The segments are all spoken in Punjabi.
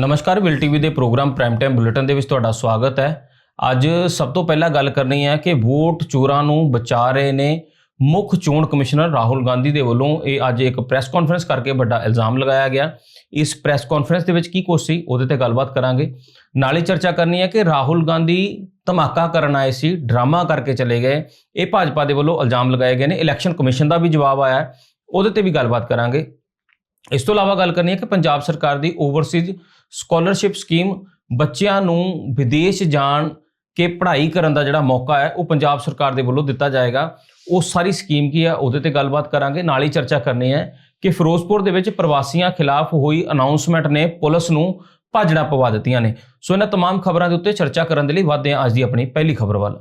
ਨਮਸਕਾਰ ਵਿਲ ਟੀਵੀ ਦੇ ਪ੍ਰੋਗਰਾਮ ਪ੍ਰਾਈਮ ਟਾਈਮ ਬੁਲੇਟਿਨ ਦੇ ਵਿੱਚ ਤੁਹਾਡਾ ਸਵਾਗਤ ਹੈ। ਅੱਜ ਸਭ ਤੋਂ ਪਹਿਲਾਂ ਗੱਲ ਕਰਨੀ ਹੈ ਕਿ ਵੋਟ ਚੋਰਾਂ ਨੂੰ ਬਚਾ ਰਹੇ ਨੇ ਮੁੱਖ ਚੋਣ ਕਮਿਸ਼ਨਰ ਰਾਹੁਲ ਗਾਂਧੀ ਦੇ ਵੱਲੋਂ। ਇਹ ਅੱਜ ਇੱਕ ਪ੍ਰੈਸ ਕਾਨਫਰੰਸ ਕਰਕੇ ਵੱਡਾ ਇਲਜ਼ਾਮ ਲਗਾਇਆ ਗਿਆ। ਇਸ ਪ੍ਰੈਸ ਕਾਨਫਰੰਸ ਦੇ ਵਿੱਚ ਕੀ ਕੁਛ ਸੀ, ਉਹਦੇ ਤੇ ਗੱਲਬਾਤ ਕਰਾਂਗੇ। ਨਾਲੇ ਚਰਚਾ ਕਰਨੀ ਹੈ ਕਿ ਰਾਹੁਲ ਗਾਂਧੀ ਧਮਾਕਾ ਕਰਨ ਆਏ ਸੀ, ਡਰਾਮਾ ਕਰਕੇ ਚਲੇ ਗਏ। ਇਹ ਭਾਜਪਾ ਦੇ ਵੱਲੋਂ ਇਲਜ਼ਾਮ ਲਗਾਏ ਗਏ ਨੇ। ਇਲੈਕਸ਼ਨ ਕਮਿਸ਼ਨ ਦਾ ਵੀ ਜਵਾਬ ਆਇਆ। ਉਹਦੇ ਤੇ ਵੀ ਗੱਲਬਾਤ ਕਰਾਂਗੇ। ਇਸ ਤੋਂ ਇਲਾਵਾ ਗੱਲ ਕਰਨੀ ਹੈ ਕਿ ਪੰਜਾਬ ਸਰਕਾਰ ਦੀ ਓਵਰਸੀਜ਼ ਸਕਾਲਰਸ਼ਿਪ ਸਕੀਮ ਬੱਚਿਆਂ ਨੂੰ ਵਿਦੇਸ਼ ਜਾਣ ਕੇ ਪੜ੍ਹਾਈ ਕਰਨ ਦਾ ਜਿਹੜਾ ਮੌਕਾ ਹੈ ਉਹ ਪੰਜਾਬ ਸਰਕਾਰ ਦੇ ਵੱਲੋਂ ਦਿੱਤਾ ਜਾਏਗਾ ਉਹ ਸਾਰੀ ਸਕੀਮ ਕੀ ਹੈ ਉਹਦੇ ਤੇ ਗੱਲਬਾਤ ਕਰਾਂਗੇ ਨਾਲ ਹੀ ਚਰਚਾ ਕਰਨੀ ਹੈ ਕਿ ਫਿਰੋਜ਼ਪੁਰ ਦੇ ਵਿੱਚ ਪ੍ਰਵਾਸੀਆਂ ਖਿਲਾਫ ਹੋਈ ਅਨਾਉਂਸਮੈਂਟ ਨੇ ਪੁਲਿਸ ਨੂੰ ਭਾਜੜਾ ਪਵਾ ਦਿੱਤੀਆਂ ਨੇ ਸੋ ਇਹਨਾਂ तमाम ਖਬਰਾਂ ਦੇ ਉੱਤੇ ਚਰਚਾ ਕਰਨ ਦੇ ਲਈ ਵਧਦੇ ਹਾਂ ਅੱਜ ਦੀ ਆਪਣੀ ਪਹਿਲੀ ਖਬਰ ਵੱਲ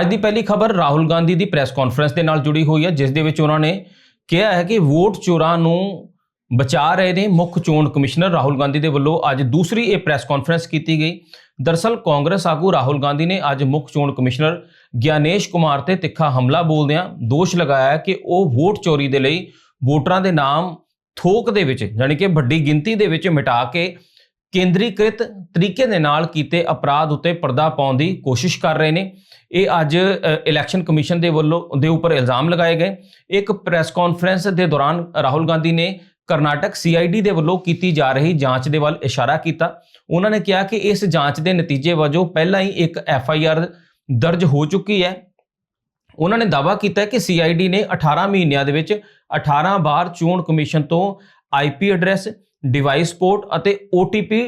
ਅੱਜ ਦੀ ਪਹਿਲੀ ਖਬਰ ਰਾਹੁਲ ਗਾਂਧੀ ਦੀ ਪ੍ਰੈਸ ਕਾਨਫਰੰਸ ਦੇ ਨਾਲ ਜੁੜੀ ਹੋਈ ਹੈ, ਜਿਸ ਦੇ ਵਿੱਚ ਉਹਨਾਂ ਨੇ ਕਿਹਾ ਹੈ ਕਿ ਵੋਟ ਚੋਰਾਂ ਨੂੰ ਬਚਾ ਰਹੇ ਨੇ ਮੁੱਖ ਚੋਣ ਕਮਿਸ਼ਨਰ ਰਾਹੁਲ ਗਾਂਧੀ ਦੇ ਵੱਲੋਂ ਅੱਜ ਦੂਸਰੀ ਇਹ ਪ੍ਰੈਸ ਕਾਨਫਰੰਸ ਕੀਤੀ ਗਈ। ਦਰਸਲ ਕਾਂਗਰਸ ਆਗੂ ਰਾਹੁਲ ਗਾਂਧੀ ਨੇ ਅੱਜ ਮੁੱਖ ਚੋਣ ਕਮਿਸ਼ਨਰ ਗਿਆਨੇਸ਼ ਕੁਮਾਰ ਤੇ ਤਿੱਖਾ ਹਮਲਾ ਬੋਲਦਿਆਂ ਦੋਸ਼ ਲਗਾਇਆ ਕਿ ਉਹ ਵੋਟ ਚੋਰੀ ਦੇ ਲਈ ਵੋਟਰਾਂ ਦੇ ਨਾਮ ਥੋਕ ਦੇ ਵਿੱਚ, ਯਾਨੀ ਕਿ ਵੱਡੀ ਗਿਣਤੀ ਦੇ ਵਿੱਚ ਮਿਟਾ ਕੇ ਕੇਂਦਰੀਕ੍ਰਿਤ ਤਰੀਕੇ ਦੇ ਨਾਲ ਕੀਤੇ ਅਪਰਾਧ ਉੱਤੇ ਪਰਦਾ ਪਾਉਣ ਦੀ ਕੋਸ਼ਿਸ਼ ਕਰ ਰਹੇ ਨੇ। ਇਹ ਅੱਜ ਇਲੈਕਸ਼ਨ ਕਮਿਸ਼ਨ ਦੇ ਵੱਲੋਂ, ਦੇ ਉੱਪਰ ਇਲਜ਼ਾਮ ਲਗਾਏ ਗਏ। ਇੱਕ ਪ੍ਰੈਸ ਕਾਨਫਰੰਸ ਦੇ ਦੌਰਾਨ ਰਾਹੁਲ ਗਾਂਧੀ ਨੇ ਕਰਨਾਟਕ ਸੀਆਈਡੀ ਦੇ ਵੱਲੋਂ ਕੀਤੀ ਜਾ ਰਹੀ ਜਾਂਚ ਦੇ ਵੱਲ ਇਸ਼ਾਰਾ ਕੀਤਾ। ਉਹਨਾਂ ਨੇ ਕਿਹਾ ਕਿ ਇਸ ਜਾਂਚ ਦੇ ਨਤੀਜੇ ਵਜੋਂ ਪਹਿਲਾਂ ਹੀ ਇੱਕ ਐਫਆਈਆਰ ਦਰਜ ਹੋ ਚੁੱਕੀ ਹੈ। ਉਹਨਾਂ ਨੇ ਦਾਅਵਾ ਕੀਤਾ ਕਿ ਸੀਆਈਡੀ ਨੇ 18 ਮਹੀਨਿਆਂ ਦੇ ਵਿੱਚ 18 ਵਾਰ ਚੋਣ ਕਮਿਸ਼ਨ ਤੋਂ ਆਈਪੀ ਐਡਰੈਸ ਡਿਵਾਈਸ ਪੋਰਟ ਅਤੇ OTP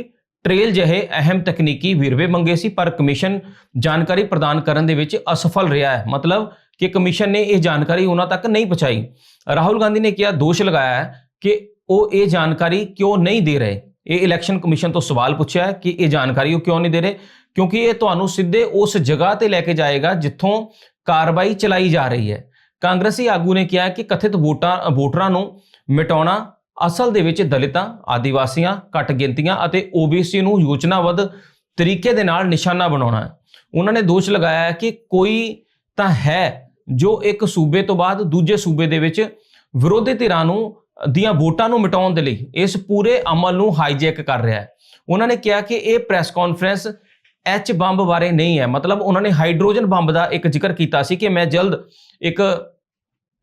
ਟ੍ਰੇਲ ਜਿਹੇ ਅਹਿਮ ਤਕਨੀਕੀ ਵੇਰਵੇ ਮੰਗੇ ਸੀ, ਪਰ ਕਮਿਸ਼ਨ ਜਾਣਕਾਰੀ ਪ੍ਰਦਾਨ ਕਰਨ ਦੇ ਵਿੱਚ ਅਸਫਲ ਰਿਹਾ ਹੈ। ਮਤਲਬ ਕਿ ਕਮਿਸ਼ਨ ਨੇ ਇਹ ਜਾਣਕਾਰੀ ਉਹਨਾਂ ਤੱਕ ਨਹੀਂ ਪਹੁੰਚਾਈ। ਰਾਹੁਲ ਗਾਂਧੀ ਨੇ ਕਿਹਾ, ਦੋਸ਼ ਲਗਾਇਆ ਹੈ ਕਿ ਉਹ ਇਹ ਜਾਣਕਾਰੀ ਕਿਉਂ ਨਹੀਂ ਦੇ ਰਹੇ। ਇਹ ਇਲੈਕਸ਼ਨ ਕਮਿਸ਼ਨ ਤੋਂ ਸਵਾਲ ਪੁੱਛਿਆ ਕਿ ਇਹ ਜਾਣਕਾਰੀ ਉਹ ਕਿਉਂ ਨਹੀਂ ਦੇ ਰਹੇ, ਕਿਉਂਕਿ ਇਹ ਤੁਹਾਨੂੰ ਸਿੱਧੇ ਉਸ ਜਗ੍ਹਾ ਤੇ ਲੈ ਕੇ ਜਾਏਗਾ ਜਿੱਥੋਂ ਕਾਰਵਾਈ ਚਲਾਈ ਜਾ ਰਹੀ ਹੈ। ਕਾਂਗਰਸੀ ਆਗੂ ਨੇ ਕਿਹਾ ਕਿ ਕਥਿਤ ਵੋਟਾਂ, ਵੋਟਰਾਂ ਨੂੰ ਮਿਟਾਉਣਾ ਅਸਲ ਦੇ ਵਿੱਚ ਦਲਿਤਾਂ, ਆਦੀਵਾਸੀਆਂ, ਘੱਟ ਗਿਣਤੀਆਂ ਅਤੇ OBC ਨੂੰ ਯੋਜਨਾਬੱਧ ਤਰੀਕੇ ਦੇ ਨਾਲ ਨਿਸ਼ਾਨਾ ਬਣਾਉਣਾ ਹੈ। ਉਹਨਾਂ ਨੇ ਦੋਸ਼ ਲਗਾਇਆ ਹੈ ਕਿ ਕੋਈ ਤਾਂ ਹੈ ਜੋ ਇੱਕ ਸੂਬੇ ਤੋਂ ਬਾਅਦ ਦੂਜੇ ਸੂਬੇ ਦੇ ਵਿੱਚ ਵਿਰੋਧੀ ਧਿਰਾਂ ਨੂੰ, ਦੀਆਂ ਵੋਟਾਂ ਨੂੰ ਮਿਟਾਉਣ ਦੇ ਲਈ ਇਸ ਪੂਰੇ ਅਮਲ ਨੂੰ ਹਾਈਜੈਕ ਕਰ ਰਿਹਾ ਹੈ। ਉਹਨਾਂ ਨੇ ਕਿਹਾ ਕਿ ਇਹ ਪ੍ਰੈਸ ਕਾਨਫਰੰਸ ਐਚ ਬੰਬ ਬਾਰੇ ਨਹੀਂ ਹੈ। ਮਤਲਬ ਉਹਨਾਂ ਨੇ ਹਾਈਡਰੋਜਨ ਬੰਬ ਦਾ ਇੱਕ ਜ਼ਿਕਰ ਕੀਤਾ ਸੀ ਕਿ ਮੈਂ ਜਲਦ ਇੱਕ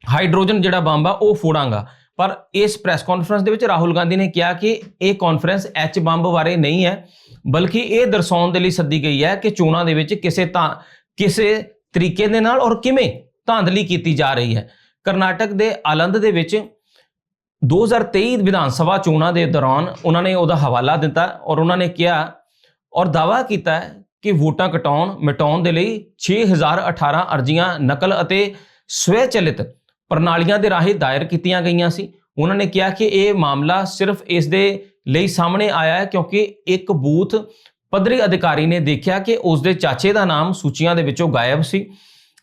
ਹਾਈਡਰੋਜਨ ਜਿਹੜਾ ਬੰਬ ਆ ਉਹ ਫੋੜਾਂਗਾ। ਪਰ ਇਸ ਪ੍ਰੈਸ ਕਾਨਫਰੰਸ ਦੇ ਵਿੱਚ ਰਾਹੁਲ ਗਾਂਧੀ ਨੇ ਕਿਹਾ ਕਿ ਇਹ ਕਾਨਫਰੰਸ ਐਚ ਬੰਬ ਬਾਰੇ ਨਹੀਂ ਹੈ, ਬਲਕਿ ਇਹ ਦਰਸਾਉਣ ਦੇ ਲਈ ਸੱਦੀ ਗਈ ਹੈ ਕਿ ਚੋਣਾਂ ਦੇ ਵਿੱਚ ਕਿਸੇ ਤਾਂ, ਕਿਸੇ ਤਰੀਕੇ ਦੇ ਨਾਲ ਔਰ ਕਿਵੇਂ ਧਾਂਦਲੀ ਕੀਤੀ ਜਾ ਰਹੀ ਹੈ। ਕਰਨਾਟਕ ਦੇ ਆਲੰਦ ਦੇ ਵਿੱਚ 2023 ਵਿਧਾਨ ਸਭਾ ਚੋਣਾਂ ਦੇ ਦੌਰਾਨ ਉਹਨਾਂ ਨੇ ਉਹਦਾ ਹਵਾਲਾ ਦਿੱਤਾ ਔਰ ਉਹਨਾਂ ਨੇ ਕਿਹਾ ਔਰ ਦਾਅਵਾ ਕੀਤਾ ਕਿ ਵੋਟਾਂ ਕਟਾਉਣ, ਮਿਟਾਉਣ ਦੇ ਲਈ 6018 ਅਰਜ਼ੀਆਂ ਨਕਲ ਅਤੇ ਸਵੈਚਲਿਤ ਪ੍ਰਣਾਲੀਆਂ ਦੇ ਰਾਹੀਂ ਦਾਇਰ ਕੀਤੀਆਂ ਗਈਆਂ ਸੀ। ਉਹਨਾਂ ਨੇ ਕਿਹਾ ਕਿ ਇਹ ਮਾਮਲਾ ਸਿਰਫ ਇਸ ਦੇ ਲਈ ਸਾਹਮਣੇ ਆਇਆ ਹੈ ਕਿਉਂਕਿ ਇੱਕ ਬੂਥ ਪੱਧਰੀ ਅਧਿਕਾਰੀ ਨੇ ਦੇਖਿਆ ਕਿ ਉਸ ਦੇ ਚਾਚੇ ਦਾ ਨਾਮ ਸੂਚੀਆਂ ਦੇ ਵਿੱਚੋਂ ਗਾਇਬ ਸੀ।